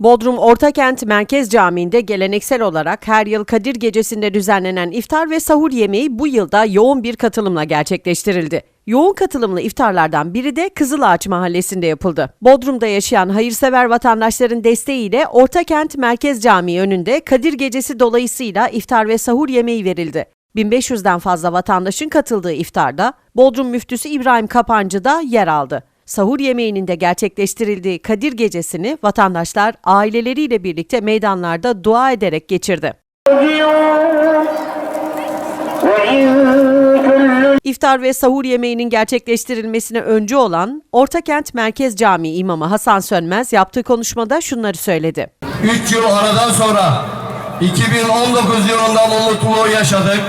Bodrum Ortakent Merkez Camii'nde geleneksel olarak her yıl Kadir Gecesi'nde düzenlenen iftar ve sahur yemeği bu yılda yoğun bir katılımla gerçekleştirildi. Yoğun katılımlı iftarlardan biri de Kızılağaç Mahallesi'nde yapıldı. Bodrum'da yaşayan hayırsever vatandaşların desteğiyle Ortakent Merkez Camii önünde Kadir Gecesi dolayısıyla iftar ve sahur yemeği verildi. 1500'den fazla vatandaşın katıldığı iftarda Bodrum Müftüsü İbrahim Kapancı da yer aldı. Sahur yemeğinin de gerçekleştirildiği Kadir Gecesi'ni vatandaşlar aileleriyle birlikte meydanlarda dua ederek geçirdi. İftar ve sahur yemeğinin gerçekleştirilmesine öncü olan Ortakent Merkez Camii imamı Hasan Sönmez yaptığı konuşmada şunları söyledi. 3 yıl aradan sonra 2019 yılında bu mutluluğu yaşadık.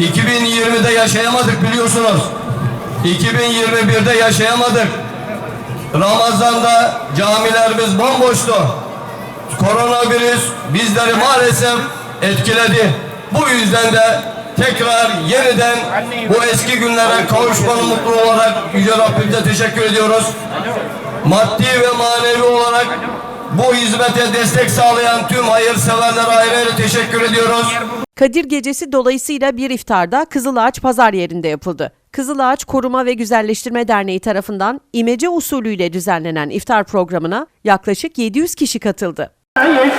2020'de yaşayamadık biliyorsunuz. 2021'de yaşayamadık. Ramazan'da camilerimiz bomboştu. Koronavirüs bizleri maalesef etkiledi. Bu yüzden de tekrar yeniden bu eski günlere kavuşmanın mutlu olarak Yüce Rabbimize teşekkür ediyoruz. Maddi ve manevi olarak bu hizmete destek sağlayan tüm hayırseverlere ayrı ayrı teşekkür ediyoruz. Kadir Gecesi dolayısıyla bir iftarda Kızılağaç pazar yerinde yapıldı. Kızıl Ağaç Koruma ve Güzelleştirme Derneği tarafından imece usulüyle düzenlenen iftar programına yaklaşık 700 kişi katıldı. Hayır.